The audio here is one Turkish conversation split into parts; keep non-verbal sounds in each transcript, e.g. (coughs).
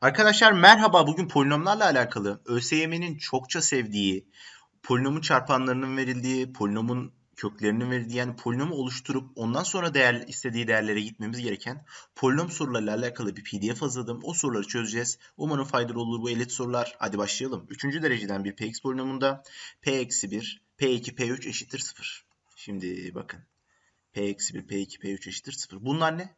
Arkadaşlar merhaba. Bugün polinomlarla alakalı ÖSYM'nin çokça sevdiği, polinomun çarpanlarının verildiği, polinomun köklerinin verildiği yani polinomu oluşturup ondan sonra değer, istediği değerlere gitmemiz gereken polinom sorularla alakalı bir pdf hazırladım. O soruları çözeceğiz. Umarım faydalı olur bu elit sorular. Hadi başlayalım. Üçüncü dereceden bir px polinomunda p-1, p2, p3 eşittir 0. Şimdi bakın. p-1, p2, p3 eşittir 0. Bunlar ne?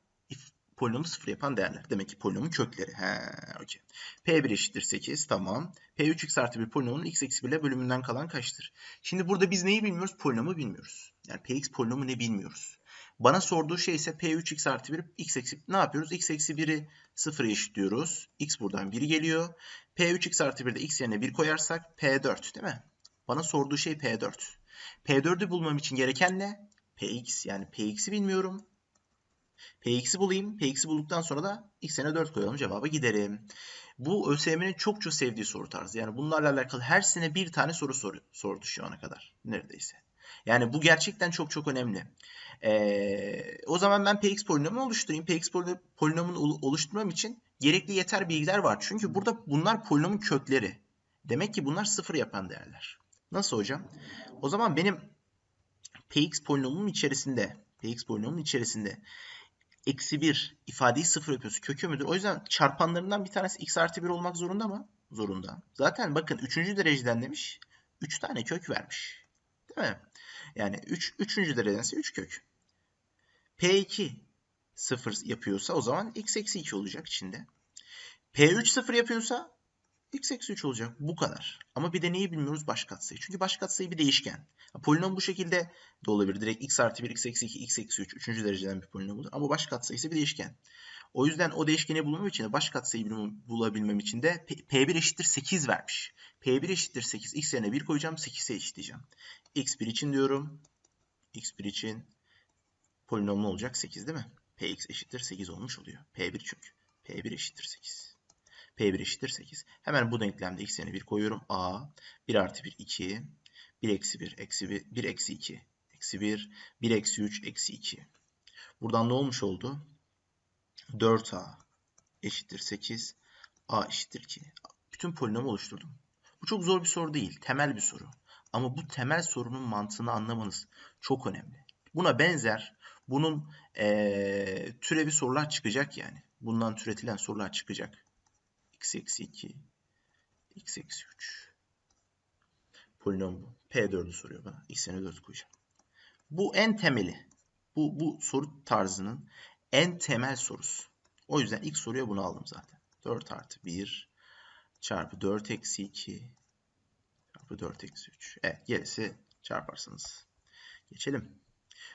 Polinomu sıfır yapan değerler. Demek ki polinomun kökleri. He, okey. P1 eşittir 8. Tamam. P3x artı 1 polinomun x eksi 1 ile bölümünden kalan kaçtır? Şimdi burada biz neyi bilmiyoruz? Polinomu bilmiyoruz. Yani Px polinomu ne bilmiyoruz. Bana sorduğu şey ise P3x artı 1 x eksi ne yapıyoruz? x eksi 1'i 0'a eşitliyoruz. x buradan 1 geliyor. P3x artı 1'de x yerine 1 koyarsak P4 değil mi? Bana sorduğu şey P4. P4'ü bulmam için gereken ne? Px yani Px'i bilmiyorum. Px'i bulayım. Px'i bulduktan sonra da x'ine 4 koyalım. Cevaba giderim. Bu ÖSYM'nin çok çok sevdiği soru tarzı. Yani bunlarla alakalı her sene bir tane soru sor sordu şu ana kadar. Neredeyse. Yani bu gerçekten çok çok önemli. Ee, o zaman ben Px polinomunu oluşturayım. Px polinomunu oluşturmam için gerekli yeter bilgiler var. Çünkü burada bunlar polinomun kökleri. Demek ki bunlar sıfır yapan değerler. Nasıl hocam? O zaman benim Px polinomunun içerisinde Px polinomunun içerisinde eksi 1 ifadeyi sıfır yapıyorsa kökü müdür? O yüzden çarpanlarından bir tanesi x artı 1 olmak zorunda mı? Zorunda. Zaten bakın 3. dereceden demiş 3 tane kök vermiş. Değil mi? Yani 3. 3. deredense 3 kök. P2 0 yapıyorsa o zaman x eksi 2 olacak içinde. P3 0 yapıyorsa x eksi 3 olacak. Bu kadar. Ama bir de neyi bilmiyoruz? Baş katsayı. Çünkü baş katsayı bir değişken. Polinom bu şekilde de olabilir. Direkt x artı 1, x eksi 2, x eksi 3. Üçüncü dereceden bir polinom olur. Ama baş katsayısı bir değişken. O yüzden o değişkeni bulmam için de baş katsayı bulabilmem için de P1 eşittir 8 vermiş. P1 eşittir 8. X yerine 1 koyacağım. 8'e eşitleyeceğim. x1 için diyorum. x1 için polinom ne olacak? 8 değil mi? Px eşittir 8 olmuş oluyor. P1 çünkü. P1 eşittir 8. P1 eşittir 8. Hemen bu denklemde x yerine 1 koyuyorum. A 1 artı 1 2. 1 eksi 1 eksi 1, 1 eksi 2 eksi 1, 1 eksi 3 eksi 2. Buradan ne olmuş oldu? 4a eşittir 8, a eşittir 2. Bütün polinomu oluşturdum. Bu çok zor bir soru değil, temel bir soru. Ama bu temel sorunun mantığını anlamanız çok önemli. Buna benzer, bunun ee, türevi sorular çıkacak yani. Bundan türetilen sorular çıkacak. X eksi 2, x eksi 3 polinom bu. P4'ü soruyor bana. X'ine 4 koyacağım. Bu en temeli. Bu, bu soru tarzının en temel sorusu. O yüzden ilk soruya bunu aldım zaten. 4 artı 1 çarpı 4 eksi 2 çarpı 4 eksi 3. Evet gerisi çarparsınız. Geçelim.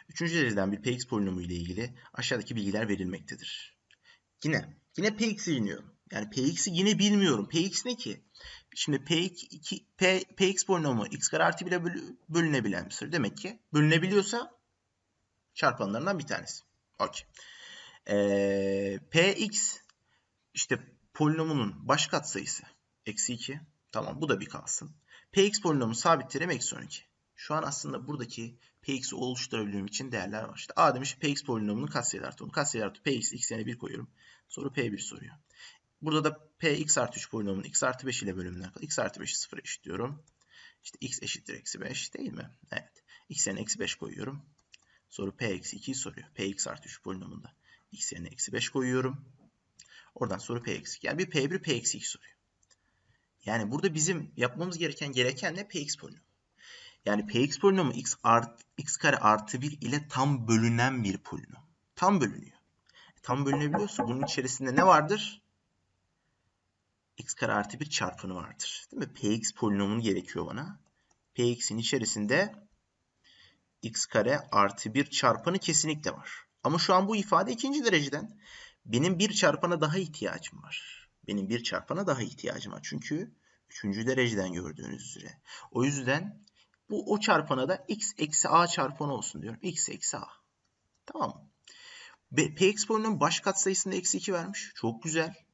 Üçüncü dereceden bir px polinomu ile ilgili aşağıdaki bilgiler verilmektedir. Yine, yine px'i bilmiyorum. Yani px'i yine bilmiyorum. px ne ki? Şimdi P2, P, Px polinomu x kare artı 1'e bölünebilen bir sayı. Demek ki bölünebiliyorsa çarpanlarından bir tanesi. Okey. Ee, Px işte polinomunun baş katsayısı eksi 2. Tamam bu da bir kalsın. Px polinomu sabit terim eksi 12. Şu an aslında buradaki Px'i oluşturabilmem için değerler var. İşte A demiş Px polinomunun katsayısı artı 10. Katsayı artı Px x yerine 1 koyuyorum. Soru P1 soruyor. Burada da p x artı 3 polinomun x artı 5 ile bölümünden kalır. x artı 5'i 0'a eşitliyorum. İşte x eşittir eksi 5 değil mi? Evet. x yerine eksi 5 koyuyorum. Soru p eksi 2'yi soruyor. p x artı 3 polinomunda. x yerine eksi 5 koyuyorum. Oradan soru p eksi 2. Yani bir p1 p eksi 2 soruyor. Yani burada bizim yapmamız gereken gereken ne? px polinomu. Yani px polinomu x, art, x kare artı 1 ile tam bölünen bir polinom. Tam bölünüyor. Tam bölünebiliyorsa bunun içerisinde ne vardır? X kare artı bir çarpanı vardır. Değil mi? Px polinomu gerekiyor bana. Px'in içerisinde x kare artı bir çarpanı kesinlikle var. Ama şu an bu ifade ikinci dereceden. Benim bir çarpana daha ihtiyacım var. Benim bir çarpana daha ihtiyacım var. Çünkü üçüncü dereceden gördüğünüz üzere. O yüzden bu o çarpana da x eksi a çarpanı olsun diyorum. x eksi a. Tamam mı? Px polinomun baş katsayısında eksi 2 vermiş. Çok güzel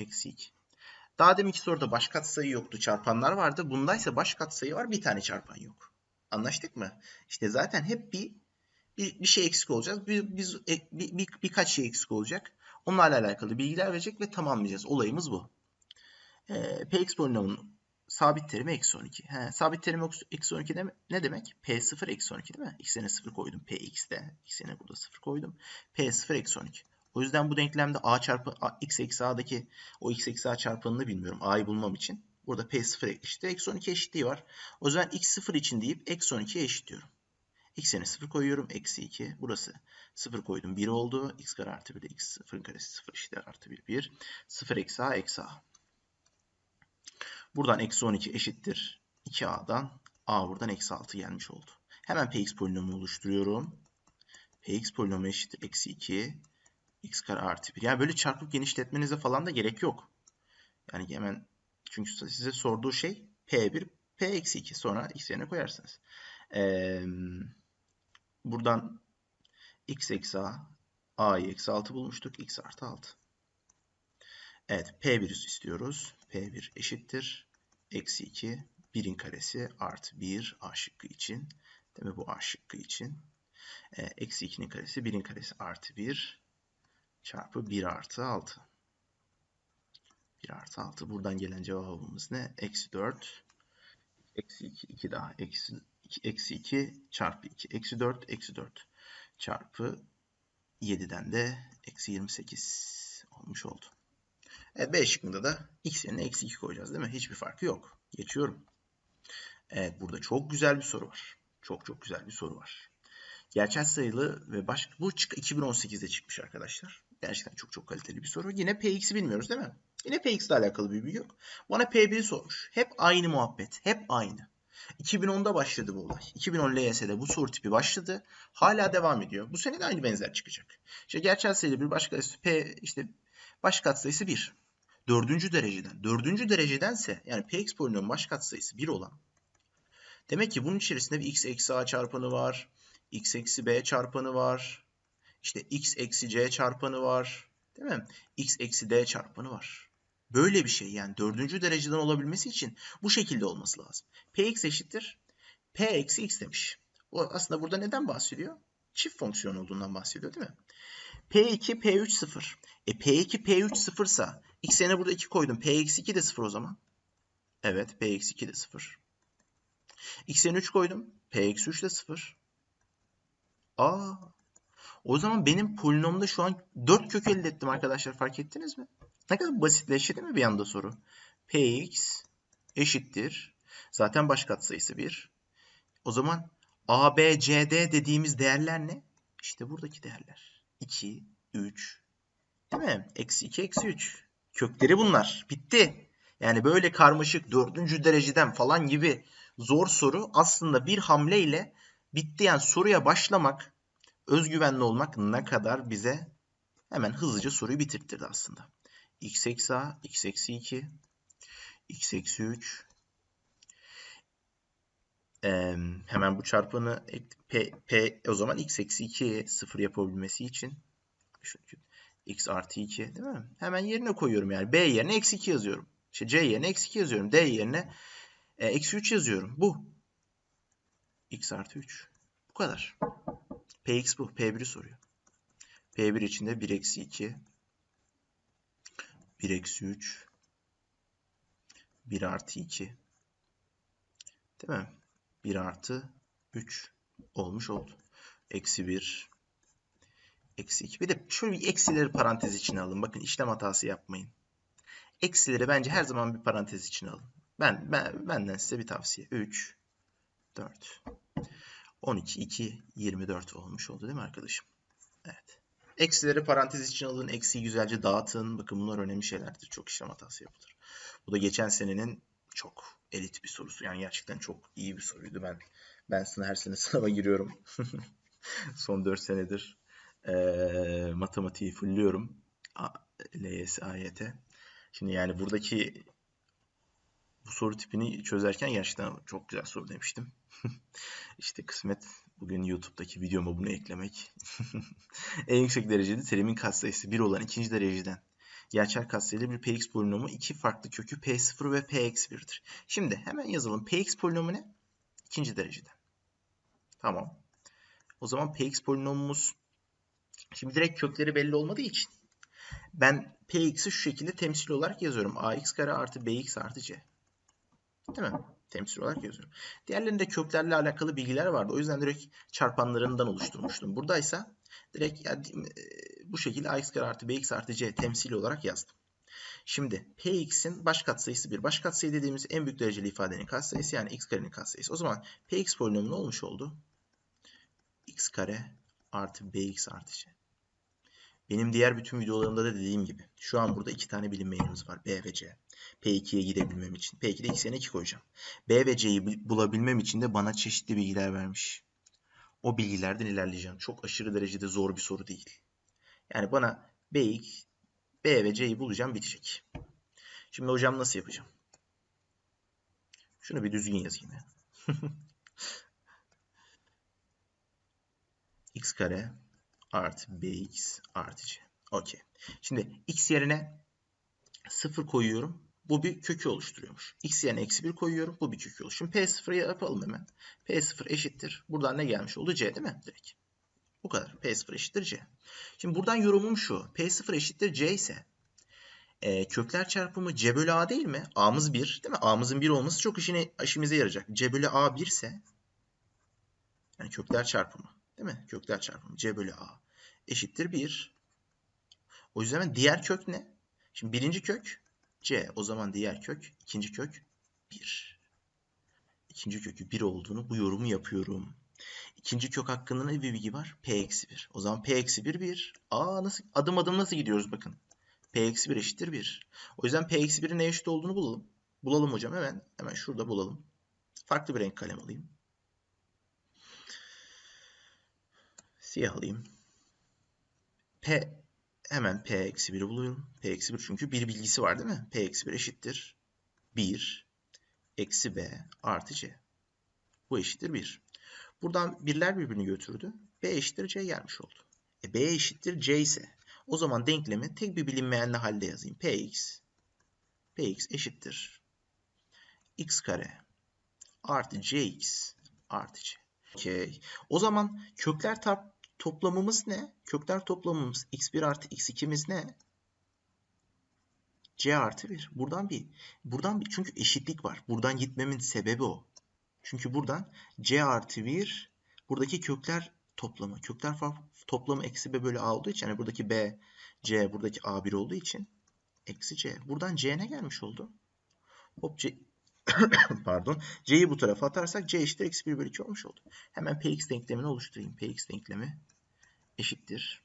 eksi 2. Daha deminki soruda baş katsayı yoktu. Çarpanlar vardı. Bunda ise baş katsayı var. Bir tane çarpan yok. Anlaştık mı? İşte zaten hep bir bir, bir şey eksik olacak. Bir, biz, e, bir, bir, birkaç şey eksik olacak. Onlarla alakalı bilgiler verecek ve tamamlayacağız. Olayımız bu. Ee, Px polinomunun sabit terimi eksi 12. He, sabit terim eksi 12 de, ne demek? P0 eksi 12 değil mi? X'ine 0 koydum. Px'de. X'ine burada 0 koydum. P0 eksi 12. O yüzden bu denklemde a çarpı a, x eksi a'daki o x eksi a çarpanını bilmiyorum. a'yı bulmam için. Burada P0 eşittir. Eksi 12 eşitliği var. O zaman x0 için deyip eksi 12'ye eşitliyorum. X yerine 0 koyuyorum. Eksi 2. Burası 0 koydum. 1 oldu. X kare artı 1 de x 0'ın karesi 0 eşittir artı 1 1. 0 eksi a eksi a. Buradan eksi 12 eşittir 2a'dan. a buradan eksi 6 gelmiş oldu. Hemen px polinomu oluşturuyorum. px polinomu eşittir eksi 2. x kare artı 1. Yani böyle çarpıp genişletmenize falan da gerek yok. Yani hemen çünkü size sorduğu şey p1 p eksi 2 sonra x yerine koyarsınız. Ee, buradan x eksi a a'yı eksi 6 bulmuştuk. x artı 6. Evet P1 istiyoruz. P1 eşittir. Eksi 2 1'in karesi artı 1 A şıkkı için. Değil mi bu A şıkkı için. Eksi 2'nin karesi 1'in karesi artı 1 çarpı 1 artı 6. 1 artı 6. Buradan gelen cevabımız ne? Eksi 4. Eksi 2. 2 daha. Eksi 2, eksi 2 çarpı 2. Eksi 4. Eksi 4 çarpı 7'den de eksi 28 olmuş oldu. Evet B şıkkında da x yerine eksi 2 koyacağız değil mi? Hiçbir farkı yok. Geçiyorum. Evet burada çok güzel bir soru var. Çok çok güzel bir soru var. Gerçel sayılı ve başka bu 2018'de çıkmış arkadaşlar. Gerçekten çok çok kaliteli bir soru. Yine Px'i bilmiyoruz değil mi? Yine Px ile alakalı bir bilgi yok. Bana P1'i sormuş. Hep aynı muhabbet. Hep aynı. 2010'da başladı bu olay. 2010 LYS'de bu soru tipi başladı. Hala devam ediyor. Bu sene de aynı benzer çıkacak. İşte gerçel sayılı bir başka P işte baş katsayısı 1. Dördüncü dereceden. Dördüncü derecedense yani Px polinomun baş katsayısı 1 olan. Demek ki bunun içerisinde bir x eksi a çarpanı var. x eksi b çarpanı var. İşte x eksi c çarpanı var. Değil mi? x eksi d çarpanı var. Böyle bir şey yani dördüncü dereceden olabilmesi için bu şekilde olması lazım. Px eşittir. P eksi x demiş. O aslında burada neden bahsediyor? Çift fonksiyon olduğundan bahsediyor değil mi? P2, P3 0. E P2, P3 sıfırsa x yerine burada 2 koydum. P eksi 2 de 0 o zaman. Evet P eksi 2 de 0. X yerine 3 koydum. P eksi 3 de 0. Aa. O zaman benim polinomda şu an 4 kök elde ettim arkadaşlar. Fark ettiniz mi? Ne kadar basitleşti değil mi bir anda soru? Px eşittir. Zaten baş katsayısı 1. O zaman A, B, C, D dediğimiz değerler ne? İşte buradaki değerler. 2, 3, değil mi? Eksi 2, eksi 3. Kökleri bunlar. Bitti. Yani böyle karmaşık dördüncü dereceden falan gibi zor soru aslında bir hamleyle bitti. Yani soruya başlamak, özgüvenli olmak ne kadar bize hemen hızlıca soruyu bitirtirdi aslında. x eksi a, x eksi 2, x eksi 3. Ee, hemen bu çarpanı p, p o zaman x eksi 2'ye 0 yapabilmesi için x artı 2 değil mi? Hemen yerine koyuyorum yani. B yerine eksi 2 yazıyorum. İşte C yerine eksi 2 yazıyorum. D yerine e, eksi 3 yazıyorum. Bu. X artı 3. Bu kadar. Px bu. P1'i soruyor. P1 içinde 1 eksi 2. 1 eksi 3. 1 artı 2. Değil mi? 1 artı 3 olmuş oldu. Eksi 1. Eksi 2. Bir de şöyle bir eksileri parantez içine alın. Bakın işlem hatası yapmayın. Eksileri bence her zaman bir parantez içine alın. Ben, ben benden size bir tavsiye. 3, 4, 12, 2, 24 olmuş oldu değil mi arkadaşım? Evet. Eksileri parantez içine alın. Eksiyi güzelce dağıtın. Bakın bunlar önemli şeylerdir. Çok işlem hatası yapılır. Bu da geçen senenin çok elit bir sorusu. Yani gerçekten çok iyi bir soruydu. Ben ben sana her sene (laughs) sınava giriyorum. (laughs) Son 4 senedir e, matematiği fulluyorum. LYS, AYT. Şimdi yani buradaki bu soru tipini çözerken gerçekten çok güzel soru demiştim. (laughs) İşte kısmet bugün YouTube'daki videoma bunu eklemek. (laughs) en yüksek derecede terimin katsayısı 1 olan ikinci dereceden gerçel katsayılı bir px polinomu iki farklı kökü p0 ve p-1'dir. Şimdi hemen yazalım. px polinomu ne? İkinci dereceden. Tamam. O zaman px polinomumuz şimdi direkt kökleri belli olmadığı için Ben Px'i şu şekilde temsil olarak yazıyorum. Ax kare artı Bx artı C. Değil mi? Temsil olarak yazıyorum. Diğerlerinde köklerle alakalı bilgiler vardı. O yüzden direkt çarpanlarından oluşturmuştum. Buradaysa direkt yani, bu şekilde ax kare artı bx artı c temsili olarak yazdım. Şimdi px'in baş katsayısı 1. Baş katsayı dediğimiz en büyük dereceli ifadenin katsayısı yani x karenin katsayısı. O zaman px polinomu ne olmuş oldu? x kare artı bx artı c. Benim diğer bütün videolarımda da dediğim gibi şu an burada iki tane bilinmeyenimiz var. B ve C. P2'ye gidebilmem için. P2'de x yerine 2 koyacağım. B ve C'yi bulabilmem için de bana çeşitli bilgiler vermiş. O bilgilerden ilerleyeceğim. Çok aşırı derecede zor bir soru değil. Yani bana B, B ve C'yi bulacağım bitecek. Şimdi hocam nasıl yapacağım? Şunu bir düzgün yazayım ya. (laughs) x kare artı bx artı c. Okey. Şimdi x yerine 0 koyuyorum. Bu bir kökü oluşturuyormuş. X yerine eksi 1 koyuyorum. Bu bir kökü oluşturuyor. Şimdi P0'ı yapalım hemen. P0 eşittir. Buradan ne gelmiş oldu? C değil mi? Direkt. Bu kadar. P0 eşittir C. Şimdi buradan yorumum şu. P0 eşittir C ise e, kökler çarpımı C bölü A değil mi? A'mız 1 değil mi? A'mızın 1 olması çok işine, işimize yarayacak. C bölü A 1 ise yani kökler çarpımı değil mi? Kökler çarpımı C bölü A eşittir 1. O yüzden diğer kök ne? Şimdi birinci kök C. O zaman diğer kök, ikinci kök 1. İkinci kökü 1 olduğunu bu yorumu yapıyorum. İkinci kök hakkında ne bir bilgi var? P eksi 1. O zaman P eksi 1 1. Aa nasıl adım adım nasıl gidiyoruz bakın. P eksi 1 eşittir 1. O yüzden P eksi 1'in ne eşit olduğunu bulalım. Bulalım hocam hemen. Hemen şurada bulalım. Farklı bir renk kalem alayım. Siyah alayım. P hemen P eksi 1'i buluyorum. P eksi 1 çünkü bir bilgisi var değil mi? P eksi 1 eşittir. 1 eksi B artı C. Bu eşittir 1. Buradan birler birbirini götürdü. B eşittir C gelmiş oldu. E, B eşittir C ise o zaman denklemi tek bir bilinmeyenli halde yazayım. Px Px eşittir. x kare artı cx artı c. Okey. O zaman kökler toplamımız ne? Kökler toplamımız x1 artı x2'miz ne? c artı 1. Buradan bir. Buradan bir. Çünkü eşitlik var. Buradan gitmemin sebebi o. Çünkü buradan c artı 1 buradaki kökler toplamı. Kökler toplamı eksi b bölü a olduğu için yani buradaki b, c, buradaki a1 olduğu için eksi c. Buradan c ne gelmiş oldu? Hop (coughs) pardon. C'yi bu tarafa atarsak C eşittir eksi 1 bölü 2 olmuş oldu. Hemen Px denklemini oluşturayım. Px denklemi eşittir.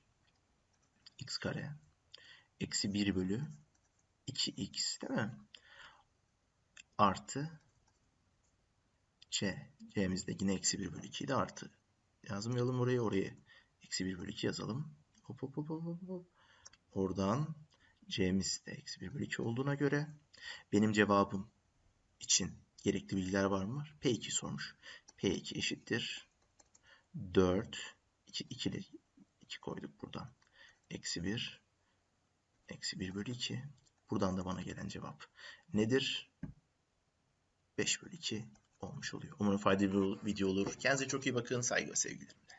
X kare eksi 1 bölü 2x değil mi? Artı C. C'miz de yine eksi 1 bölü 2'yi de artı. Yazmayalım oraya oraya. Eksi 1 bölü 2 yazalım. Hop hop hop hop hop. Oradan C'miz de eksi 1 bölü 2 olduğuna göre benim cevabım için gerekli bilgiler var mı? P2 sormuş. P2 eşittir. 4 2, 2, 2 koyduk buradan. Eksi 1 eksi 1 bölü 2. Buradan da bana gelen cevap nedir? 5 bölü 2 olmuş oluyor. Umarım faydalı bir video olur. Kendinize çok iyi bakın. Saygı ve sevgilerimle.